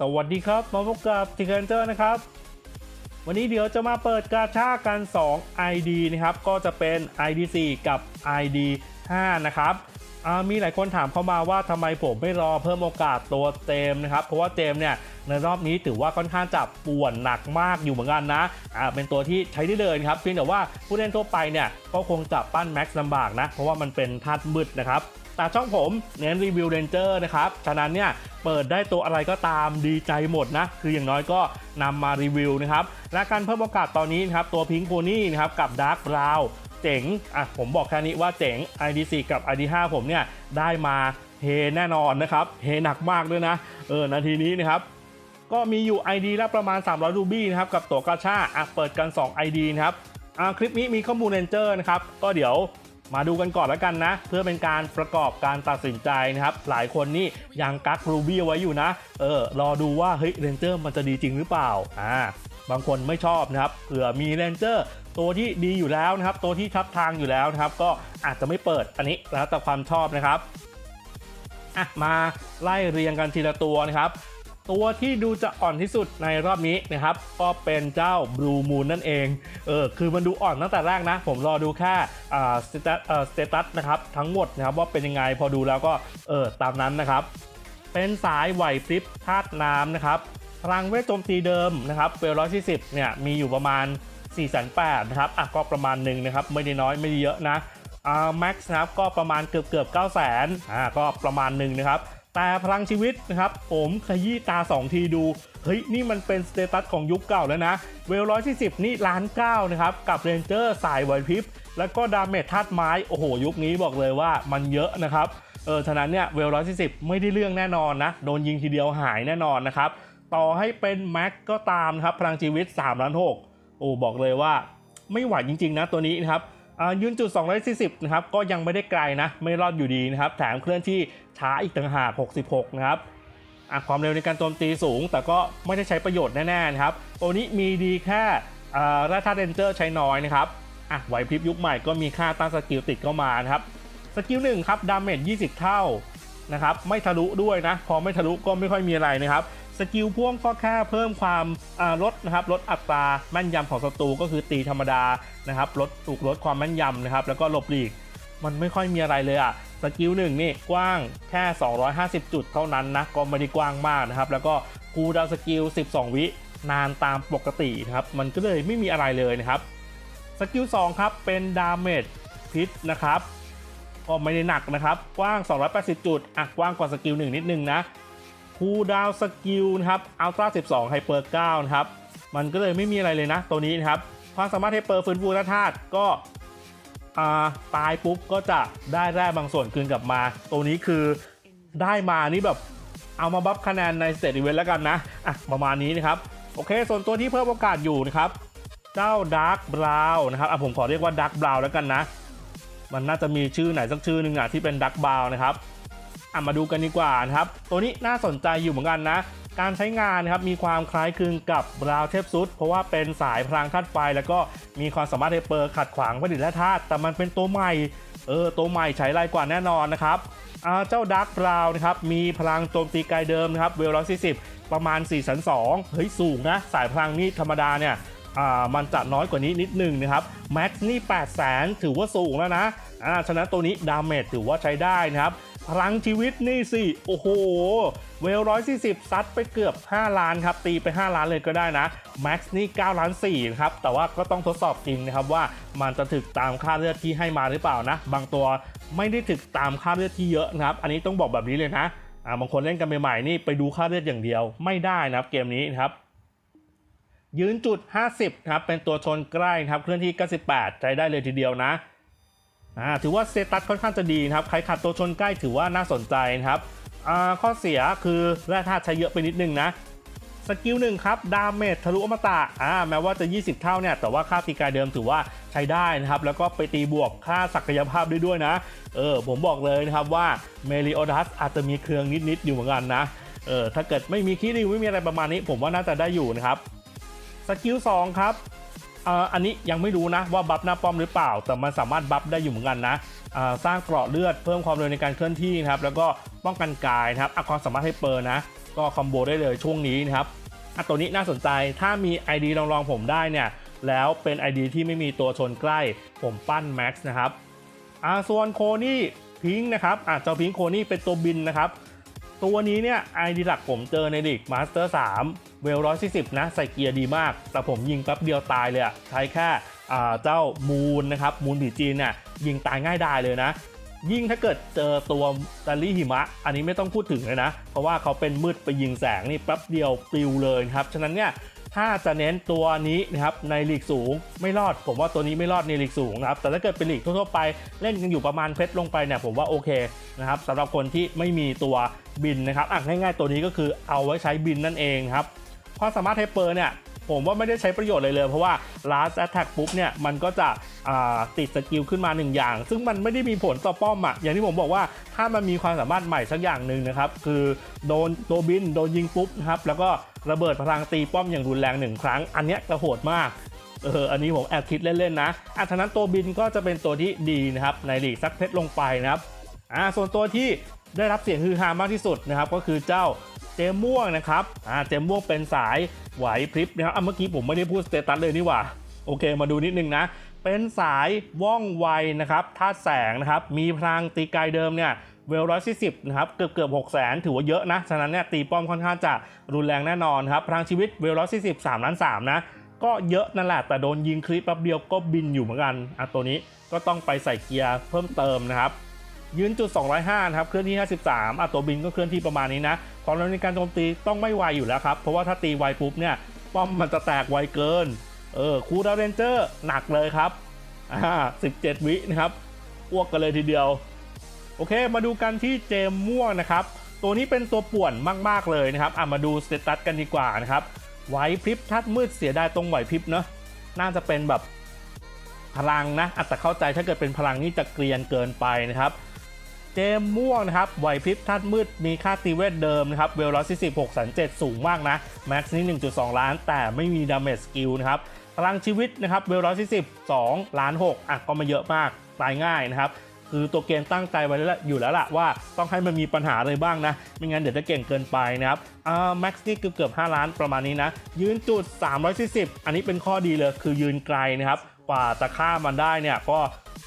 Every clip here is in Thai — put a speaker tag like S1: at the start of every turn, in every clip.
S1: สวัสดีครับ มาพบกับทิกเกนเจอร์นะครับ วันนี้เดี๋ยวจะมาเปิดกาชากัน 2 ID นะครับ ก็จะเป็น ID 4 กับ ID 5 นะครับมีหลายคนถามเข้ามาว่าทำไมผมไม่รอเพิ่มโอกาสตัวเจมนะครับ เพราะว่าเจมเนี่ยในรอบนี้ถือว่าค่อนข้างจะป่วนหนักมากอยู่เหมือนกันนะอ่าเป็นตัวที่ใช้ได้เลยครับเพียงแต่ว่าผู้เล่นทั่วไปเนี่ยก็คงจะปั้นแม็กซ์ลำบากนะ เพราะว่ามันเป็นธาตุมืดนะครับ แต่ช่องผมเน้นรีวิวเรนเจอร์นะครับฉะนั้นเนี่ยเปิดได้ตัวอะไรก็ตามดีใจหมดนะ คืออย่างน้อยก็นำมารีวิวนะครับและการเพิ่มโอกาสตอนนี้นะครับตัวพิง k โ o นี่นะครับกับดาร์ b บราวเจ๋งอะผมบอกแค่นี้ว่าเจ๋ง ID4 กับ ID5 ผมเนี่ยได้มาเฮแน่นอนนะครับเฮหนักมากด้วยนะเออนาทีนี้นะครับก็มีอยู่ ID ละประมาณ 300รูบี้นะครับกับตัวกาชาอะเปิดกัน 2 ID นะครับอ่าคลิปนี้มีข้อมูลเรนเจอร์นะครับก็เดี๋ยว มาดูกันก่อนแล้วกันนะ เพื่อเป็นการประกอบการตัดสินใจนะครับ หลายคนนี่ยังกักรูบี้ไว้อยู่นะ เออ รอดูว่าเฮ้ยเรนเจอร์มันจะดีจริงหรือเปล่า อ่า บางคนไม่ชอบนะครับ เผื่อมีเรนเจอร์ตัวที่ดีอยู่แล้วนะครับ ตัวที่ทับทางอยู่แล้วนะครับ ก็อาจจะไม่เปิด อันนี้แล้วแต่ความชอบนะครับ อะ มาไล่เรียงกันทีละตัวนะครับ ตัวที่ดูจะอ่อนที่สุดในรอบนี้นะครับ ก็เป็นเจ้า Blue Moon นั่นเองเออคือมันดูอ่อนตั้งแต่แรกนะ ผมรอดูแค่สเตเอ่อสเตตัสนะครับทั้งหมดนะครับว่าเป็นยังไงพอดูแล้วก็เออตามนั้นนะครับ เป็นสายไหวพริบธาตุน้ำนะครับพลังเวทโจมตีเดิมนะครับเวลร้อยสี่สิบเนี่ยมีอยู่ประมาณ4ี่แสนแปดนะครับอะก็ประมาณหนึ่งนะครับไม่ได้น้อยไม่ได้เยอะนะอ่าแม็กซ์นะครับก็ประมาณเกือบเกือบ9 0 0 0 0อ่าก็ประมาณหนึ่งนะครับ แต่พลังชีวิตนะครับผมขยี้ตา 2 ทีดู เฮ้ย นี่มันเป็นสเตตัสของยุคเก่าแล้วนะ เวลร้อยสี่สิบนี่ล้านเก้านะครับ กับเรนเจอร์สายไหวพริบ แล้วก็ดาเมจธาตุไม้ โอ้โห ยุคนี้บอกเลยว่ามันเยอะนะครับ เออ ฉะนั้นเนี่ย เวลร้อยสี่สิบไม่ได้เรื่องแน่นอนนะ โดนยิงทีเดียวหายแน่นอนนะครับ ต่อให้เป็นแม็กก็ตามนะครับ พลังชีวิต3ล้าน6โอ้บอกเลยว่าไม่ไหวจริง ๆ นะตัวนี้นะครับ ยืนจุด 240 นะครับ ก็ยังไม่ได้ไกลนะ ไม่รอดอยู่ดีนะครับ แถมเคลื่อนที่ช้าอีกต่างหาก 66 นะครับอะความเร็วในการโจมตีสูง แต่ก็ไม่ได้ใช้ประโยชน์แน่ๆนะครับ ตัวนี้มีดีแค่อ่าแร่ธาเรนเจอร์ใช้น้อยนะครับอะไหวพริบยุคใหม่ก็มีค่าตั้งสกิลติดเข้ามานะครับ สกิลหนึ่งครับ ดาเมจ 20 เท่านะครับ ไม่ทะลุด้วยนะ พอไม่ทะลุก็ไม่ค่อยมีอะไรนะครับ สกิลพ่วงก็แค่เพิ่มความลดนะครับลดอัตราแม่นยำของศัตรูก็คือตีธรรมดานะครับลดถูกลดความแม่นยำนะครับแล้วก็หลบหลีกมันไม่ค่อยมีอะไรเลยอะสกิลหนึ่งนี่กว้างแค่ 250 จุดเท่านั้นนะก็ไม่ได้กว้างมากนะครับ แล้วก็คูลดาวสกิล 12 วินานตามปกตินะครับมันก็เลยไม่มีอะไรเลยนะครับสกิล2ครับเป็นดาเมจพิษนะครับก็ไม่ได้หนักนะครับ กว้าง 280 จุดอะกว้างกว่าสกิล1นิดนึงนะ คูดาวสกิลนะครับอัลตร้า12ไฮเปอร์9นะครับมันก็เลยไม่มีอะไรเลยนะ ตัวนี้นะครับความสามารถไฮเปอร์ฟื้นฟูธาตุก็อ่าตายปุ๊บก็จะได้แร่บางส่วนคืนกลับมา ตัวนี้คือได้มานี่แบบเอามาบัฟคะแนนในสเตตอีเวนต์แล้วกันนะอะประมาณนี้นะครับ โอเค ส่วนตัวที่เพิ่มโอกาสอยู่นะครับ เจ้าดาร์ b บราวนะครับอะผมขอเรียกว่าดาร์ b บราวแล้วกันนะ มันน่าจะมีชื่อไหนสักชื่อหนึ่งอะที่เป็นดักบราวนะครับ อะมาดูกันดีกว่านะครับ ตัวนี้น่าสนใจอยู่เหมือนกันนะ การใช้งานนะครับมีความคล้ายคลึงกับบราวเทพซุดเพราะว่าเป็นสายพลังธาตุไฟ แล้วก็มีความสามารถไฮเปอร์ขัดขวางผลิตและธาตุแต่มันเป็นตัวใหม่เออตัวใหม่ใช้ไรกว่าแน่นอนนะครับเจ้าดักบราวนะครับมีพลังโจมตีไกลเดิมนะครับเวลร้อยสี่สิบประมาณ4 2 0 0เฮ้ยสูงนะสายพลังนี่ธรรมดาเนี่ยมันจะน้อยกว่านี้นิดนึงนะครับแม็กซ์นี่8 0 0 0 0 ถือว่าสูงแล้วนะฉะนั้นตัวนี้ดาเมจถือว่าใช้ได้นะครับ พลังชีวิตนี่สิ โอ้โห เวลร้อยสี่สิบซัดไปเกือบ 5 ล้านครับ ตีไป 5 ล้านเลยก็ได้นะแม็กซ์นี่9ล้าน4นะครับ แต่ว่าก็ต้องทดสอบจริงนะครับว่ามันจะถึกตามค่าเลือดที่ให้มาหรือเปล่านะ บางตัวไม่ได้ถึกตามค่าเลือดที่เยอะนะครับ อันนี้ต้องบอกแบบนี้เลยนะอ่าบางคนเล่นกันใหม่ๆนี่ไปดูค่าเลือดอย่างเดียวไม่ได้นะครับเกมนี้นะครับยืนจุด 50นะครับเป็นตัวชนใกล้นะครับเคลื่อนที่ 98ใจได้เลยทีเดียวนะ อ่าถือว่าสเตตัสค่อนข้างจะดีนะครับ ใครขัดตัวชนใกล้ถือว่าน่าสนใจนะครับอ่าข้อเสียคือแร่ธาตุใช้เยอะไปนิดนึงนะสกิลหนึ่งครับดาเมจทะลุอมตะอ่าแม้ว่าจะ 20 เท่าเนี่ยแต่ว่าค่าตีกายเดิมถือว่าใช้ได้นะครับ แล้วก็ไปตีบวกค่าศักยภาพได้ด้วยนะ เออ ผมบอกเลยนะครับว่าเมลิโอดัสอาจจะมีเครื่องนิด ๆ อยู่เหมือนกันนะ เออ ถ้าเกิดไม่มีคีริวไม่มีอะไรประมาณนี้ ผมว่าน่าจะได้อยู่นะครับ สกิล 2 ครับ อ่ออันนี้ยังไม่รู้นะว่าบัฟหน้าป้อมหรือเปล่า แต่มันสามารถบัฟได้อยู่เหมือนกันนะสร้างเกราะเลือดเพิ่มความเร็วในการเคลื่อนที่นะครับแล้วก็ป้องกันกายนะครับอความสามารถให้เปิร์นะ ก็คอมโบได้เลยช่วงนี้นะครับอะตัวนี้น่าสนใจถ้ามี ID ลองๆผมได้เนี่ยแล้วเป็น ID ที่ไม่มีตัวชนใกล้ผมปั้น Max นะครับอ่าส่วนโคนี่พิงค์นะครับอะเจ้าพิงค์โคนี่เป็นตัวบินนะครับ ตัวนี้เนี่ยไอดีหลักผมเจอในดิกมาสเตอร์3เวล140นะใส่เกียร์ดีมาก แต่ผมยิงแป๊บเดียวตายเลยอะใช้แค่เจ้ามูนนะครับมูนผีจีนเนี่ยยิงตายง่ายดายเลยนะ ยิ่งถ้าเกิดเจอตัวตาลี่หิมะ อันนี้ไม่ต้องพูดถึงเลยนะ เพราะว่าเขาเป็นมืดไปยิงแสงนี่แป๊บเดียวปลิวเลยครับ ฉะนั้นเนี่ย ถ้าจะเน้นตัวนี้นะครับในลีกสูงไม่รอด ผมว่าตัวนี้ไม่รอดในลีกสูงนะครับแต่ถ้าเกิดเป็นลีกทั่วๆไปเล่นกันอยู่ประมาณเพชรลงไปเนี่ยผมว่าโอเคนะครับสำหรับคนที่ไม่มีตัวบินนะครับอะง่ายๆตัวนี้ก็คือเอาไว้ใช้บินนั่นเองครับความสามารถไฮเปอร์เนี่ยผมว่าไม่ได้ใช้ประโยชน์เลยเลยเพราะว่า last attack ปุ๊บเนี่ยมันก็จะติดสกิลขึ้นมาหนึ่งอย่าง ซึ่งมันไม่ได้มีผลต่อป้อมอะอย่างที่ผมบอกว่าถ้ามันมีความสามารถใหม่สักอย่างหนึ่งนะครับ คือโดนตัวบินโดนยิงปุ๊บนะครับแล้วก็ ระเบิดพลังตีป้อมอย่างรุนแรงหนึ่งครั้ง อันนี้ยจะโหดมากเอออันนี้ผมแอบคิดเล่นๆนะอะฉะนั้นตัวบินก็จะเป็นตัวที่ดีนะครับในลีกซักเพชรลงไปนะครับอ่าส่วนตัวที่ได้รับเสียงฮือฮามากที่สุดนะครับก็คือเจ้าเจมม่วงนะครับอ่าเจมม่วงเป็นสายไหวพริบนะครับอะเมื่อกี้ผมไม่ได้พูดสเตตัสเลยนี่หว่าโอเคมาดูนิดนึงนะ เป็นสายว่องไวนะครับธาตุแสงนะครับมีพลังตีไกลเดิมเนี่ย เวลร้อยสี่สิบนะครับเกือบเกือบหกแสนถือว่าเยอะนะ ฉะนั้นเนี่ยตีป้อมค่อนข้างจะรุนแรงแน่นอนครับพลังชีวิตเวลร้อยสี่สิบสามล้านสามนะก็เยอะนั่นแหละแต่โดนยิงคลิปแป๊บเดียวก็บินอยู่เหมือนกันอะตัวนี้ก็ต้องไปใส่เกียร์เพิ่มเติมนะครับยืนจุด 205นะครับเคลื่อนที่ 53อะตัวบินก็เคลื่อนที่ประมาณนี้นะความเร็วในการโจมตีต้องไม่ไวอยู่แล้วครับเพราะว่าถ้าตีไวปุ๊บเนี่ยป้อมมันจะแตกไวเกินเออคูดาวเรนเจอร์หนักเลยครับอ่า17 วินะครับอ้วกกันเลยทีเดียว โอเค มาดูกันที่เจมม่วงนะครับ ตัวนี้เป็นตัวป่วนมาก ๆ เลยนะครับอะมาดูสเตตัสกันดีกว่านะครับ ไหวพริบทัดมืดเสียดายตรงไหวพริบเนอะน่าจะเป็นแบบพลังนะอาจจะเข้าใจถ้าเกิดเป็นพลังนี่จะเกรียนเกินไปนะครับ เจมม่วงนะครับไหวพริบทัดมืดมีค่าตีเวทเดิมนะครับเวลร้อยสี่สิบหกสันเจ็ดสูงมากนะแม็กซ์นี่หนึ่งจุดสองล้าน แต่ไม่มีดาเมจสกิลนะครับพลังชีวิตนะครับเวลร้อยสี่สิบสองล้านหกอะก็ไมาเยอะมากตายง่ายนะครับ คือตัวเกมตั้งใจไว้แล้วอยู่แล้วล่ะว่าต้องให้มันมีปัญหาอะไรบ้างนะ ไม่งั้นเดี๋ยวจะเก่งเกินไปนะครับอ่าแม็กซ์นี่เกือบเกือบ5ล้านประมาณนี้นะ ยืนจุด 340 อันนี้เป็นข้อดีเลยคือยืนไกลนะครับกว่าจะฆ่ามันได้เนี่ยก็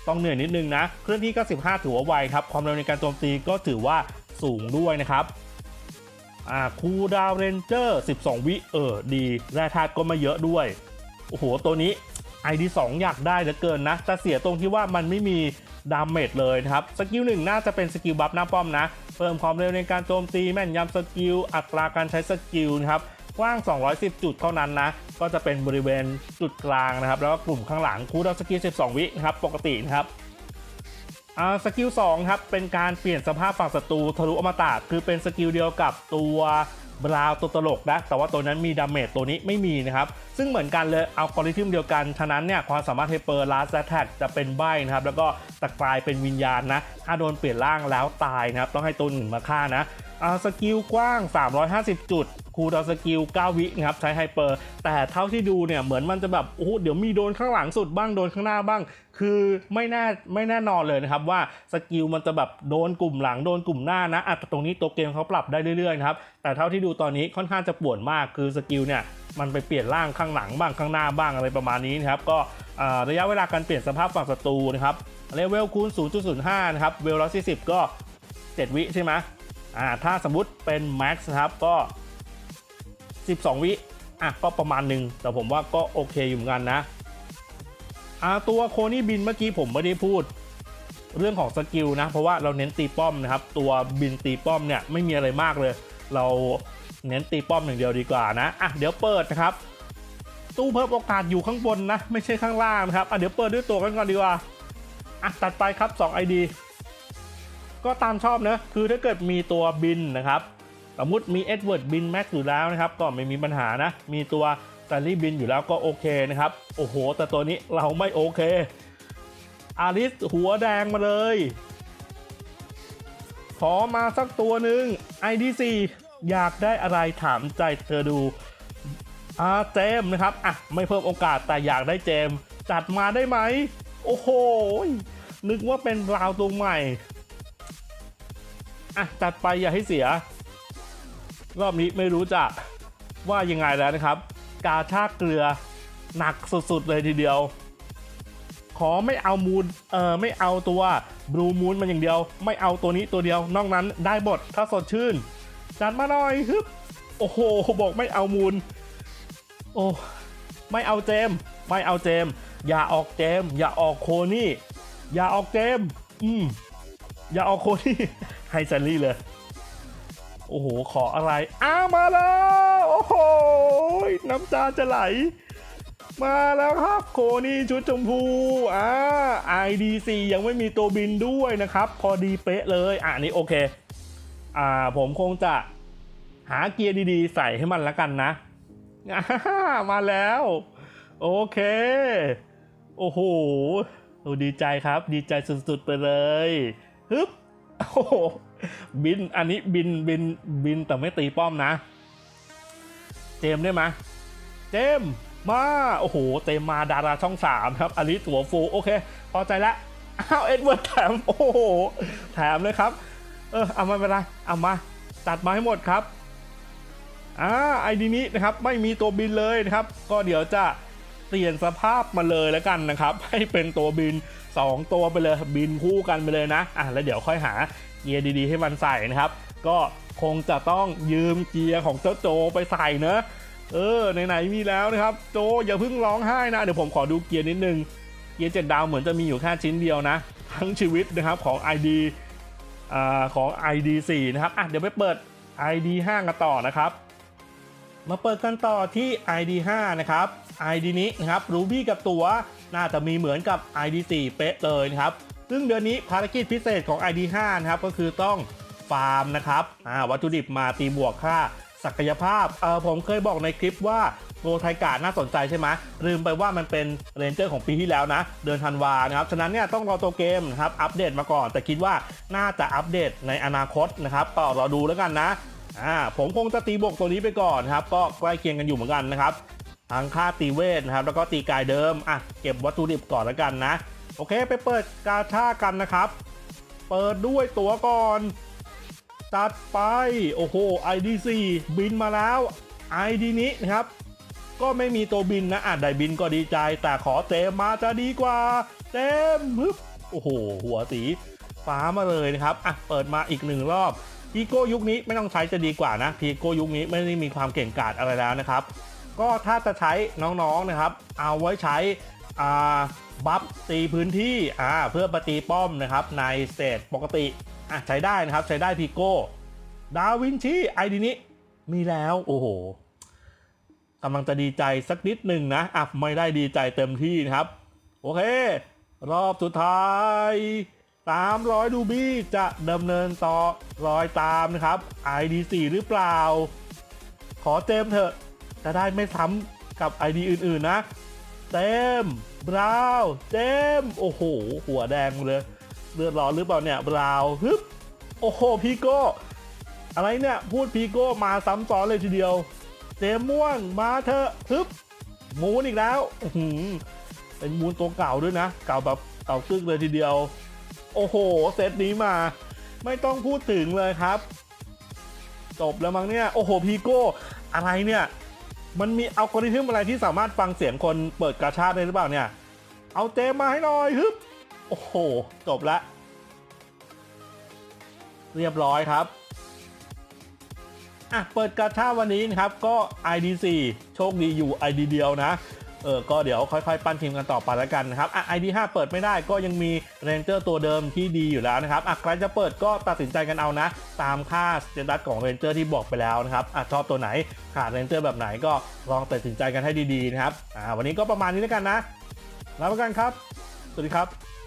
S1: ต้องเหนื่อยนิดนึงนะเคลื่อนที่ 95 ถือว่าไวครับ ความเร็วในการโจมตีก็ถือว่าสูงด้วยนะครับอ่าคูดาวเรนเจอร์ 12 วิเออดีแร่ธาตุก็ม่เยอะด้วย โอ้โห ตัวนี้ ID 2 อยากได้เหลือเกินนะ แต่เสียตรงที่ว่ามันไม่มี ดาเมจเลยนะครับ สกิลหนึ่งน่าจะเป็นสกิลบัฟหน้าป้อมนะ เพิ่มความเร็วในการโจมตีแม่นยำสกิล อัตราการใช้สกิลนะครับกว้าง 210 จุดเท่านั้นนะ ก็จะเป็นบริเวณจุดกลางนะครับ แล้วก็กลุ่มข้างหลังคูดาวสกิล 12 วินะครับ ปกตินะครับสกิล2ครับ เป็นการเปลี่ยนสภาพฝั่งศัตรูทะลุอมตะคือเป็นสกิลเดียวกับตัว บราวตัวตลกนะ แต่ว่าตัวนั้นมีดาเมจตัวนี้ไม่มีนะครับ ซึ่งเหมือนกันเลยเอากริทึมเดียวกัน ฉะนั้นเนี่ยความสามารถเฮเปอร์ลาสแท็กจะเป็นใบนะครับ แล้วก็จะกลายเป็นวิญญาณนะ ถ้าโดนเปลี่ยนร่างแล้วตายนะครับ ต้องให้ตัวหนึ่งมาฆ่านะ อาสกิลกว้าง 350 จุด คูลดาวสกิล 9 วินะครับ ใช้ไฮเปอร์ แต่เท่าที่ดูเนี่ยเหมือนมันจะแบบ โอ้โห เดี๋ยวมีโดนข้างหลังสุดบ้าง โดนข้างหน้าบ้าง คือไม่แน่ไม่แน่นอนเลยนะครับ ว่าสกิลมันจะแบบโดนกลุ่มหลัง โดนกลุ่มหน้านะอะแต่ตรงนี้ตัวเกมเขาปรับได้เรื่อยๆนะครับ แต่เท่าที่ดูตอนนี้ค่อนข้างจะปวดมาก คือสกิลเนี่ยมันไปเปลี่ยนร่างข้างหลังบ้างข้างหน้าบ้างอะไรประมาณนี้นะครับ ก็ระยะเวลาการเปลี่ยนสภาพฝั่งศัตรูนะครับ เลเวลคูณ 0.05 นะครับ เวล140 ก็ 7 วิใช่ไหม อ่าถ้าสมมติเป็นแม็กซ์นะครับก็ 12 วิอะก็ประมาณหนึ่งแต่ผมว่าก็โอเคอยู่เหมือนกันนะอ่าตัวโคนี่บินเมื่อกี้ผมไม่ได้พูดเรื่องของสกิลนะ เพราะว่าเราเน้นตีป้อมนะครับ ตัวบินตีป้อมเนี่ยไม่มีอะไรมากเลย เราเน้นตีป้อมอย่างเดียวดีกว่านะอะเดี๋ยวเปิดนะครับ ตู้เพิ่มโอกาสอยู่ข้างบนนะ ไม่ใช่ข้างล่างนะครับอะเดี๋ยวเปิดด้วยตัวกันก่อนดีกว่าอะตัดไปครับ 2 ID ก็ตามชอบนะคือถ้าเกิดมีตัวบินนะครับสมมติมีเอ็ดเวิร์ดบินแม็กอยู่แล้วนะครับก็ไม่มีปัญหานะ มีตัวแซลลี่บินอยู่แล้วก็โอเคนะครับ โอ้โห แต่ตัวนี้เราไม่โอเค อาริสหัวแดงมาเลย ขอมาสักตัวหนึ่ง ID4 อยากได้อะไรถามใจเธอดูอาเจมนะครับ อะ ไม่เพิ่มโอกาสแต่อยากได้เจม จัดมาได้ไหม โอ้โห นึกว่าเป็นราวตัวใหม่ อะจัดไปอย่าให้เสีย รอบนี้ไม่รู้จะว่ายังไงแล้วนะครับ กาชาเกลือหนักสุดๆเลยทีเดียว ขอไม่เอามูลเออไม่เอาตัวบลูมูลมันอย่างเดียว ไม่เอาตัวนี้ตัวเดียวนอกนั้นได้หมดถ้าสดชื่นจัดมาหน่อยฮึบโอ้โหบอกไม่เอามูล โอ้ไม่เอาเจม ไม่เอาเจม อย่าออกเจม อย่าออกโคนี่ อย่าออกเจม อืมอย่าออกโคนี่ ให้แซนลี่เลย โอ้โห ขออะไร อ้ามาแล้ว โอ้โห น้ำตาจะไหล มาแล้วครับโคนี่ชุดชมพูอ่า IDC ยังไม่มีตัวบินด้วยนะครับ พอดีเป๊ะเลย อ่านี่โอเค อ่า ผมคงจะหาเกียร์ดีๆ ใส่ให้มันแล้วกันนะามาแล้ว โอเค โอ้โหดีใจครับ ดีใจสุดๆไปเลยฮึบ โอ้โหบินอันนี้บินบินบินแต่ไม่ตีป้อมนะ เจมได้ไหมเจมมาโอ้โหเจมมาดาราช่องสามครับอลิสหัวฟูโอเค พอใจแล้วอ้าวเอ็ดเวิร์ดแถมโอ้โหแถมเลยครับ เออเอามาเป็นไรเอามาตัดมาให้หมดครับอ่าไอดีนี้นะครับไม่มีตัวบินเลยนะครับ ก็เดี๋ยวจะ เปลี่ยนสภาพมาเลยแล้วกันนะครับ ให้เป็นตัวบิน 2 ตัวไปเลยบินคู่กันไปเลยนะอะแล้วเดี๋ยวค่อยหาเกียร์ดีๆ ให้มันใส่นะครับ ก็คงจะต้องยืมเกียร์ของเจ้าโจไปใส่เนอะเออไหนๆมีแล้วนะครับ โจอย่าเพิ่งร้องไห้นะเดี๋ยวผมขอดูเกียร์นิดนึงเกียร์เจ็ดดาวเหมือนจะมีอยู่แค่ชิ้นเดียวนะ ทั้งชีวิตนะครับของ ID อ่าของ ID 4 นะครับอะเดี๋ยวไปเปิด ID 5 กันต่อนะครับ มาเปิดกันต่อที่ ID 5 นะครับ ID นี้นะครับ Ruby กับตัวน่าจะมีเหมือนกับ ID 4 เป๊ะเลยนะครับ ซึ่งเดือนนี้ภารกิจพิเศษของ ID 5นะครับก็คือต้องฟาร์มนะครับวัตถุดิบมาตีบวกค่าศักยภาพเออผมเคยบอกในคลิปว่าโปรไทกาน่าสนใจใช่ไหมลืมไปว่ามันเป็นเรนเจอร์ของปีที่แล้วนะ เดือนธันวานะครับ ฉะนั้นเนี่ยต้องรอตัวเกมนะครับอัปเดตมาก่อน แต่คิดว่าน่าจะอัปเดตในอนาคตนะครับก็รอดูแล้วกันนะอ่าผมคงจะตีบวกตัวนี้ไปก่อนครับ ก็ใกล้เคียงกันอยู่เหมือนกันนะครับ ทั้งค่าตีเวทนะครับ แล้วก็ตีกายเดิม อะ เก็บวัตถุดิบก่อนแล้วกันนะ โอเค ไปเปิดกาชากันนะครับ เปิดด้วยตัวก่อนจัดไป โอ้โห ID4 บินมาแล้ว ID นี้นะครับ ก็ไม่มีตัวบินนะอะได้บินก็ดีใจ แต่ขอเต็มมาจะดีกว่า เต็มฮึบโอ้โห หัวสีฟ้ามาเลยนะครับ อะ เปิดมาอีกหนึ่งรอบพีโก้ยุคนี้ไม่ต้องใช้จะดีกว่านะพีโก้ยุคนี้ไม่ได้มีความเก่งกาจอะไรแล้วนะครับ ก็ถ้าจะใช้น้องๆนะครับ เอาไว้ใช้บัฟตีพื้นที่เพื่อปฏิป้อมนะครับในสเตจปกติใช้ได้นะครับใช้ได้พีโก้ดาวินชีไอดีนี้มีแล้วโอ้โหกำลังจะดีใจสักนิดหนึ่งนะอะไม่ได้ดีใจเต็มที่นะครับ โอเค รอบสุดท้าย 300 ดูบี้จะดำเนินต่อรอยตามนะครับ ID4 หรือเปล่า ขอเต็มเถอะ จะได้ไม่ซ้ำกับ ID อื่นๆนะ เต็มบราว์เต็มโอ้โห หัวแดงเลยเลือดร้อนหรือเปล่าเนี่ยบราว์ฮึบโอ้โหพีโก้อะไรเนี่ยพูดพีโก้มาซ้ำซ้อนเลยทีเดียวเจมม่วงมาเถอะฮึบมูนอีกแล้วอือหือเป็นมูนตัวเก่าด้วยนะ เก่าแบบเก่าตึกเลยทีเดียว โอ้โห เซตนี้มา ไม่ต้องพูดถึงเลยครับ จบแล้วมั้งเนี่ย โอ้โหพีโก้ อะไรเนี่ย มันมีอัลกอริทึมอะไรที่สามารถฟังเสียงคนเปิดกาชาดได้หรือเปล่าเนี่ย เอาเจมมาให้หน่อยฮึบ โอ้โห จบละ เรียบร้อยครับ อะ เปิดกาชาวันนี้นะครับ ก็ ID4 โชคดีอยู่ ID เดียวนะ เออก็เดี๋ยวค่อยๆ ปั้นทีมกันต่อไปแล้วกันนะครับอะ ID5 เปิดไม่ได้ก็ยังมีเรนเจอร์ตัวเดิมที่ดีอยู่แล้วนะครับอะใครจะเปิดก็ตัดสินใจกันเอานะ ตามค่าสเตตัสของเรนเจอร์ที่บอกไปแล้วนะครับอะชอบตัวไหนขาดเรนเจอร์แบบไหนก็ลองตัดสินใจกันให้ดีๆนะครับอ่าวันนี้ก็ประมาณนี้แล้วกันนะลาไปกันครับ สวัสดีครับ